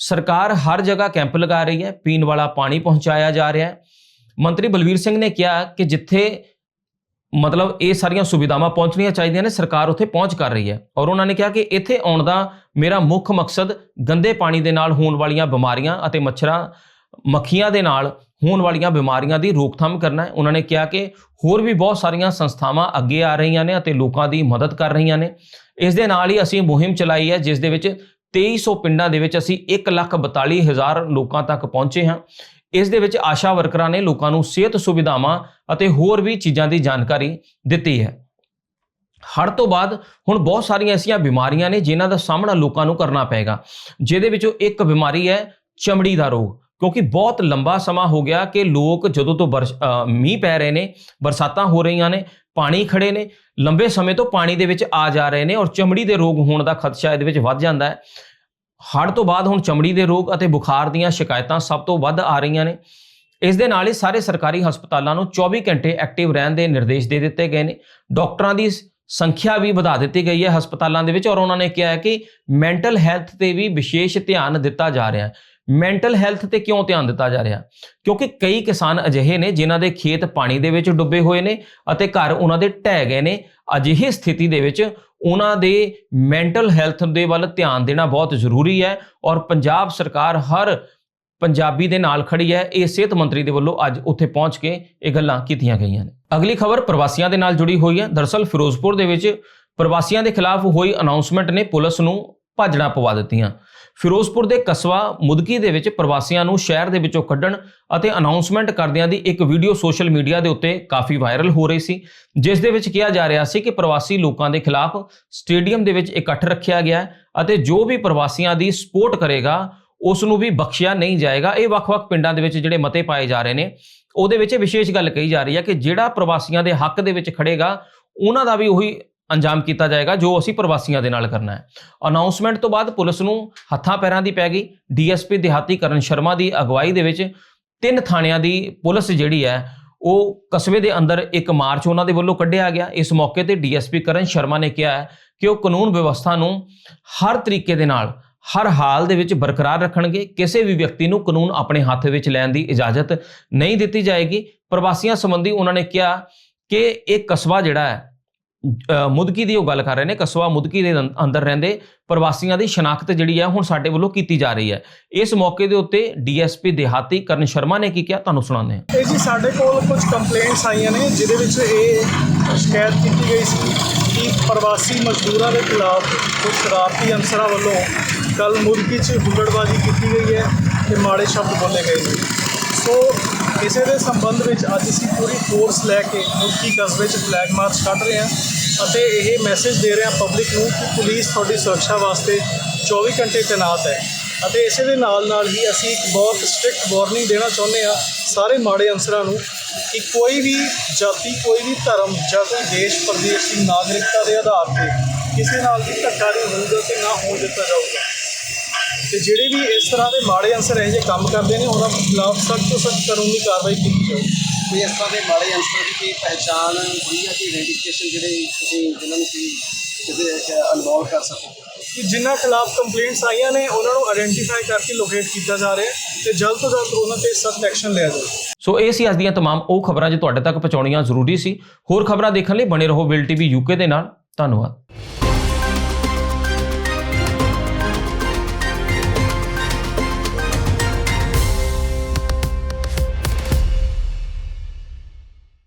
ਸਰਕਾਰ ਹਰ ਜਗ੍ਹਾ ਕੈਂਪ ਲਗਾ ਰਹੀ ਹੈ, ਪੀਣ ਵਾਲਾ ਪਾਣੀ ਪਹੁੰਚਾਇਆ ਜਾ ਰਿਹਾ ਹੈ। ਮੰਤਰੀ ਬਲਵੀਰ ਸਿੰਘ ਨੇ ਕਿਹਾ ਕਿ ਜਿੱਥੇ ਮਤਲਬ ਇਹ ਸਾਰੀਆਂ ਸੁਵਿਧਾਵਾਂ ਪਹੁੰਚਣੀਆਂ ਚਾਹੀਦੀਆਂ ਨੇ, ਸਰਕਾਰ ਉੱਥੇ ਪਹੁੰਚ ਕਰ ਰਹੀ ਹੈ। ਔਰ ਉਹਨਾਂ ਨੇ ਕਿਹਾ ਕਿ ਇੱਥੇ ਆਉਣ ਦਾ ਮੇਰਾ ਮੁੱਖ ਮਕਸਦ ਗੰਦੇ ਪਾਣੀ ਦੇ ਨਾਲ ਹੋਣ ਵਾਲੀਆਂ ਬਿਮਾਰੀਆਂ ਅਤੇ ਮੱਛਰਾਂ, ਮੱਖੀਆਂ ਦੇ ਨਾਲ ਹੋਣ ਵਾਲੀਆਂ ਬਿਮਾਰੀਆਂ ਦੀ ਰੋਕਥਾਮ ਕਰਨਾ ਹੈ। ਉਹਨਾਂ ਨੇ ਕਿਹਾ ਕਿ ਹੋਰ ਵੀ ਬਹੁਤ ਸਾਰੀਆਂ ਸੰਸਥਾਵਾਂ ਅੱਗੇ ਆ ਰਹੀਆਂ ਨੇ ਅਤੇ ਲੋਕਾਂ ਦੀ ਮਦਦ ਕਰ ਰਹੀਆਂ ਨੇ। ਇਸ ਦੇ ਨਾਲ ਹੀ ਅਸੀਂ ਮੁਹਿੰਮ ਚਲਾਈ ਹੈ, ਜਿਸ ਦੇ ਵਿੱਚ 2300 ਪਿੰਡਾਂ ਦੇ ਵਿੱਚ ਅਸੀਂ 142000 ਲੋਕਾਂ ਤੱਕ ਪਹੁੰਚੇ ਹਾਂ। ਇਸ ਦੇ ਵਿੱਚ ਆਸ਼ਾ ਵਰਕਰਾਂ ਨੇ ਲੋਕਾਂ ਨੂੰ ਸਿਹਤ ਸੁਵਿਧਾਵਾਂ ਅਤੇ ਹੋਰ ਵੀ ਚੀਜ਼ਾਂ ਦੀ ਜਾਣਕਾਰੀ ਦਿੱਤੀ ਹੈ। ਹੜ੍ਹ ਤੋਂ ਬਾਅਦ ਹੁਣ ਬਹੁਤ ਸਾਰੀਆਂ ਐਸੀਆਂ ਬਿਮਾਰੀਆਂ ਨੇ ਜਿਨ੍ਹਾਂ ਦਾ ਸਾਹਮਣਾ ਲੋਕਾਂ ਨੂੰ ਕਰਨਾ ਪਏਗਾ, ਜਿਹਦੇ ਵਿੱਚੋਂ ਇੱਕ ਬਿਮਾਰੀ ਹੈ ਚਮੜੀ ਦਾ ਰੋਗ, ਕਿਉਂਕਿ ਬਹੁਤ ਲੰਬਾ ਸਮਾਂ ਹੋ ਗਿਆ ਕਿ ਲੋਕ ਜਦੋਂ ਤੋਂ ਬਰਸ- ਮੀਂਹ ਪੈ ਰਹੇ ਨੇ, ਬਰਸਾਤਾਂ ਹੋ ਰਹੀਆਂ ਨੇ, ਪਾਣੀ ਖੜੇ ਨੇ, ਲੰਬੇ ਸਮੇਂ ਤੋਂ ਪਾਣੀ ਦੇ ਵਿੱਚ ਆ ਜਾ ਰਹੇ ਨੇ ਔਰ ਚਮੜੀ ਦੇ ਰੋਗ ਹੋਣ ਦਾ ਖਦਸ਼ਾ ਇਹਦੇ ਵਿੱਚ ਵੱਧ ਜਾਂਦਾ ਹੈ। ਹੜ੍ਹ ਤੋਂ ਬਾਅਦ ਹੁਣ ਚਮੜੀ ਦੇ ਰੋਗ ਅਤੇ ਬੁਖਾਰ ਦੀਆਂ ਸ਼ਿਕਾਇਤਾਂ ਸਭ ਤੋਂ ਵੱਧ ਆ ਰਹੀਆਂ ਨੇ। ਇਸ ਦੇ ਨਾਲ ਹੀ ਸਾਰੇ ਸਰਕਾਰੀ ਹਸਪਤਾਲਾਂ ਨੂੰ 24 ਘੰਟੇ ਐਕਟਿਵ ਰਹਿਣ ਦੇ ਨਿਰਦੇਸ਼ ਦੇ ਦਿੱਤੇ ਗਏ ਨੇ। ਡਾਕਟਰਾਂ ਦੀ ਸੰਖਿਆ ਵੀ ਵਧਾ ਦਿੱਤੀ ਗਈ ਹੈ ਹਸਪਤਾਲਾਂ ਦੇ ਵਿੱਚ ਔਰ ਉਹਨਾਂ ਨੇ ਕਿਹਾ ਹੈ ਕਿ ਮੈਂਟਲ ਹੈਲਥ ਤੇ ਵੀ ਵਿਸ਼ੇਸ਼ ਧਿਆਨ ਦਿੱਤਾ ਜਾ ਰਿਹਾ ਹੈ। ਮੈਂਟਲ ਹੈਲਥ ਤੇ ਕਿਉਂ ਧਿਆਨ ਦਿੱਤਾ ਜਾ ਰਿਹਾ? ਕਿਉਂਕਿ ਕਈ ਕਿਸਾਨ ਅਜਿਹੇ ਨੇ ਜਿਨ੍ਹਾਂ ਦੇ ਖੇਤ ਪਾਣੀ ਦੇ ਵਿੱਚ ਡੁੱਬੇ ਹੋਏ ਨੇ ਅਤੇ ਘਰ ਉਹਨਾਂ ਦੇ ਢਹਿ ਗਏ ਨੇ। ਅਜਿਹੀ ਸਥਿਤੀ ਦੇ ਵਿੱਚ ਉਹਨਾਂ ਦੇ ਮੈਂਟਲ ਹੈਲਥ ਦੇ ਵੱਲ ਧਿਆਨ ਦੇਣਾ ਬਹੁਤ ਜ਼ਰੂਰੀ ਹੈ ਔਰ ਪੰਜਾਬ ਸਰਕਾਰ ਹਰ ਪੰਜਾਬੀ ਦੇ ਨਾਲ ਖੜੀ ਹੈ, ਇਹ ਸਿਹਤ ਮੰਤਰੀ ਦੇ ਵੱਲੋਂ ਅੱਜ ਉੱਥੇ ਪਹੁੰਚ ਕੇ ਇਹ ਗੱਲਾਂ ਕੀਤੀਆਂ ਗਈਆਂ ਨੇ। ਅਗਲੀ ਖਬਰ ਪ੍ਰਵਾਸੀਆਂ ਦੇ ਨਾਲ ਜੁੜੀ ਹੋਈ ਹੈ। ਦਰਸਲ ਫਿਰੋਜ਼ਪੁਰ ਦੇ ਵਿੱਚ ਪ੍ਰਵਾਸੀਆਂ ਦੇ ਖਿਲਾਫ ਹੋਈ ਅਨਾਉਂਸਮੈਂਟ ਨੇ ਪੁਲਿਸ ਨੂੰ ਭਾਜੜਾ ਪਵਾ ਦਿੱਤੀਆਂ। ਫਿਰੋਜ਼ਪੁਰ ਦੇ ਕਸਬਾ ਮੁਦਕੀ ਦੇ ਵਿੱਚ ਪ੍ਰਵਾਸੀਆਂ ਨੂੰ ਸ਼ਹਿਰ ਦੇ ਵਿੱਚੋਂ ਕੱਢਣ ਅਤੇ ਅਨਾਉਂਸਮੈਂਟ ਕਰਦਿਆਂ ਦੀ ਇੱਕ ਵੀਡੀਓ ਸੋਸ਼ਲ ਮੀਡੀਆ ਦੇ ਉੱਤੇ ਕਾਫੀ ਵਾਇਰਲ ਹੋ ਰਹੀ ਸੀ, ਜਿਸ ਦੇ ਵਿੱਚ ਕਿਹਾ ਜਾ ਰਿਹਾ ਸੀ ਕਿ ਪ੍ਰਵਾਸੀ ਲੋਕਾਂ ਦੇ ਖਿਲਾਫ ਸਟੇਡੀਅਮ ਦੇ ਵਿੱਚ ਇਕੱਠ ਰੱਖਿਆ ਗਿਆ ਅਤੇ ਜੋ ਵੀ ਪ੍ਰਵਾਸੀਆਂ ਦੀ ਸਪੋਰਟ ਕਰੇਗਾ ਉਸ ਨੂੰ ਵੀ ਬਖਸ਼ਿਆ ਨਹੀਂ ਜਾਏਗਾ। ਇਹ ਵੱਖ-ਵੱਖ ਪਿੰਡਾਂ ਦੇ ਵਿੱਚ ਜਿਹੜੇ ਮਤੇ ਪਾਏ ਜਾ ਰਹੇ ਨੇ, ਉਹਦੇ ਵਿੱਚ ਇਹ ਵਿਸ਼ੇਸ਼ ਗੱਲ ਕਹੀ ਜਾ ਰਹੀ ਹੈ ਕਿ ਜਿਹੜਾ ਪ੍ਰਵਾਸੀਆਂ ਦੇ ਹੱਕ ਦੇ ਵਿੱਚ ਖੜੇਗਾ, ਉਹਨਾਂ ਦਾ ਵੀ ਉਹੀ ਅੰਜਾਮ ਕੀਤਾ ਜਾਏਗਾ, ਜੋ ਅਸੀਂ ਪ੍ਰਵਾਸੀਆਂ ਦੇ ਨਾਲ ਕਰਨਾ ਹੈ। ਅਨਾਉਂਸਮੈਂਟ ਤੋਂ ਬਾਅਦ ਪੁਲਿਸ ਨੂੰ ਹੱਥਾਂ ਪੈਰਾਂ ਦੀ ਪੈ ਗਈ। ਡੀਐਸਪੀ ਦਿਹਾਤੀ ਕਰਨ ਸ਼ਰਮਾ ਦੀ ਅਗਵਾਈ ਦੇ ਵਿੱਚ ਤਿੰਨ ਥਾਣਿਆਂ ਦੀ ਪੁਲਿਸ ਜਿਹੜੀ ਹੈ, ਉਹ ਕਸਬੇ ਦੇ ਅੰਦਰ ਇੱਕ ਮਾਰਚ ਉਹਨਾਂ ਦੇ ਵੱਲੋਂ ਕੱਢਿਆ ਗਿਆ। ਇਸ ਮੌਕੇ ਤੇ ਡੀਐਸਪੀ ਕਰਨ ਸ਼ਰਮਾ ਨੇ ਕਿਹਾ ਹੈ ਕਿ ਉਹ ਕਾਨੂੰਨ ਵਿਵਸਥਾ ਨੂੰ ਹਰ ਤਰੀਕੇ ਦੇ ਨਾਲ, ਹਰ ਹਾਲ ਦੇ ਵਿੱਚ ਬਰਕਰਾਰ ਰੱਖਣਗੇ। ਕਿਸੇ ਵੀ ਵਿਅਕਤੀ ਨੂੰ ਕਾਨੂੰਨ ਆਪਣੇ ਹੱਥ ਵਿੱਚ ਲੈਣ ਦੀ ਇਜਾਜ਼ਤ ਨਹੀਂ ਦਿੱਤੀ ਜਾਏਗੀ। ਪ੍ਰਵਾਸੀਆਂ ਸੰਬੰਧੀ ਉਹਨਾਂ ਨੇ ਕਿਹਾ ਕਿ ਇਹ ਕਸਬਾ ਜਿਹੜਾ ਹੈ ਮੁਦਕੀ ਦੀ ਉਹ ਗੱਲ ਕਰ ਰਹੇ ਨੇ, ਕਸਬਾ ਮੁਦਕੀ ਦੇ ਅੰਦ- ਅੰਦਰ ਰਹਿੰਦੇ ਪ੍ਰਵਾਸੀਆਂ ਦੀ ਸ਼ਨਾਖਤ ਜਿਹੜੀ ਹੈ ਹੁਣ ਸਾਡੇ ਵੱਲੋਂ ਕੀਤੀ ਜਾ ਰਹੀ ਹੈ। ਇਸ ਮੌਕੇ ਦੇ ਉੱਤੇ ਡੀਐਸਪੀ ਦਿਹਾਤੀ ਕਰਨ ਸ਼ਰਮਾ ਨੇ ਕੀ ਕਿਹਾ, ਤੁਹਾਨੂੰ ਸੁਣਾਉਂਦੇ ਹਾਂ। ਇਹ ਜੀ ਸਾਡੇ ਕੋਲ ਕੁਝ ਕੰਪਲੇਂਟਸ ਆਈਆਂ ਨੇ, ਜਿਹਦੇ ਵਿੱਚ ਇਹ ਸ਼ਿਕਾਇਤ ਕੀਤੀ ਗਈ ਸੀ ਕਿ ਪ੍ਰਵਾਸੀ ਮਜ਼ਦੂਰਾਂ ਦੇ ਖਿਲਾਫ ਕੁਝ ਸ਼ਰਾਰਤੀ ਅਨਸਰਾਂ ਵੱਲੋਂ ਕੱਲ ਮੁਲਕੀ 'ਚ ਹੁੱਲੜਬਾਜ਼ੀ ਕੀਤੀ ਗਈ ਹੈ ਤੇ ਮਾੜੇ ਸ਼ਬਦ ਬੋਲੇ ਗਏ ਸੀ ਸੋ ਇਸੇ ਦੇ ਸੰਬੰਧ ਵਿੱਚ ਅੱਜ ਅਸੀਂ ਪੂਰੀ ਫੋਰਸ ਲੈ ਕੇ ਮੁਲਕੀ ਕਸਬੇ 'ਚ ਫਲੈਗ ਮਾਰਚ ਕੱਢ ਰਹੇ ਹਾਂ ਅਤੇ ਇਹ ਮੈਸੇਜ ਦੇ ਰਹੇ ਹਾਂ ਪਬਲਿਕ ਨੂੰ ਕਿ ਪੁਲਿਸ ਤੁਹਾਡੀ ਸੁਰੱਖਿਆ ਵਾਸਤੇ 24 ਘੰਟੇ ਤੈਨਾਤ ਹੈ। ਅਤੇ ਇਸੇ ਦੇ ਨਾਲ ਨਾਲ ਹੀ ਅਸੀਂ ਇੱਕ ਬਹੁਤ ਸਟ੍ਰਿਕਟ ਵਾਰਨਿੰਗ ਦੇਣਾ ਚਾਹੁੰਦੇ ਹਾਂ ਸਾਰੇ ਮਾੜੇ ਅਨਸਰਾਂ ਨੂੰ ਕਿ ਕੋਈ ਵੀ ਜਾਤੀ, ਕੋਈ ਵੀ ਧਰਮ ਜਾਂ ਕੋਈ ਦੇਸ਼ ਪ੍ਰਦੇਸ਼ ਦੀ ਨਾਗਰਿਕਤਾ ਦੇ ਆਧਾਰ ਤੇ ਕਿਸੇ ਨਾਲ ਵੀ ਧੱਕਾ ਨਹੀਂ ਹੋਊਗਾ ਤੇ ਨਾ ਹੋਣ ਦਿੱਤਾ ਜਾਊਗਾ। ਤੇ ਜਿਹੜੇ ਵੀ ਇਸ ਤਰ੍ਹਾਂ ਦੇ ਮਾੜੇ ਅਨਸਰ ਇਹੋ ਜਿਹੇ ਕੰਮ ਕਰਦੇ ਨੇ ਉਹਨਾਂ ਖਿਲਾਫ ਸਖਤ ਤੋਂ ਸਖਤ ਕਾਨੂੰਨੀ ਕਾਰਵਾਈ ਕੀਤੀ ਜਾਊਗੀ ਕੋਈ ਇਸ ਤਰ੍ਹਾਂ ਦੇ ਮਾੜੇ ਅੰਸਰਾਂ ਦੀ ਕੋਈ ਪਹਿਚਾਣ ਹੋਈ ਹੈ ਕਿ ਆਈਡੈਂਟੀਫਿਕੇਸ਼ਨ ਜਿਹੜੇ ਤੁਸੀਂ ਜਿਨ੍ਹਾਂ ਨੂੰ ਤੁਸੀਂ ਕਿਸੇ ਇਨਵੋਲਵ ਕਰ ਸਕੋ ਕਿ ਜਿਨ੍ਹਾਂ ਖਿਲਾਫ ਕੰਪਲੇਂਟਸ ਆਈਆਂ ਨੇ ਉਹਨਾਂ ਨੂੰ ਆਇਡੈਂਟੀਫਾਈ ਕਰਕੇ ਲੋਕੇਟ ਕੀਤਾ ਜਾ ਰਿਹਾ ਹੈ ਤੇ ਜਲਦ ਤੋਂ ਜਲਦ ਉਹਨਾਂ ਤੇ ਸਖਤ ਐਕਸ਼ਨ ਲਿਆ ਜਾਵੇ ਸੋ ਇਹ ਸੀ ਅੱਜ ਦੀਆਂ तमाम ਉਹ ਖਬਰਾਂ ਜੋ ਤੁਹਾਡੇ ਤੱਕ ਪਹੁੰਚਾਉਣੀਆਂ ਜ਼ਰੂਰੀ ਸੀ ਹੋਰ ਖਬਰਾਂ ਦੇਖਣ ਲਈ ਬਣੇ ਰਹੋ ਵਿਲ ਟੀਵੀ ਯੂਕੇ ਦੇ ਨਾਲ ਧੰਨਵਾਦ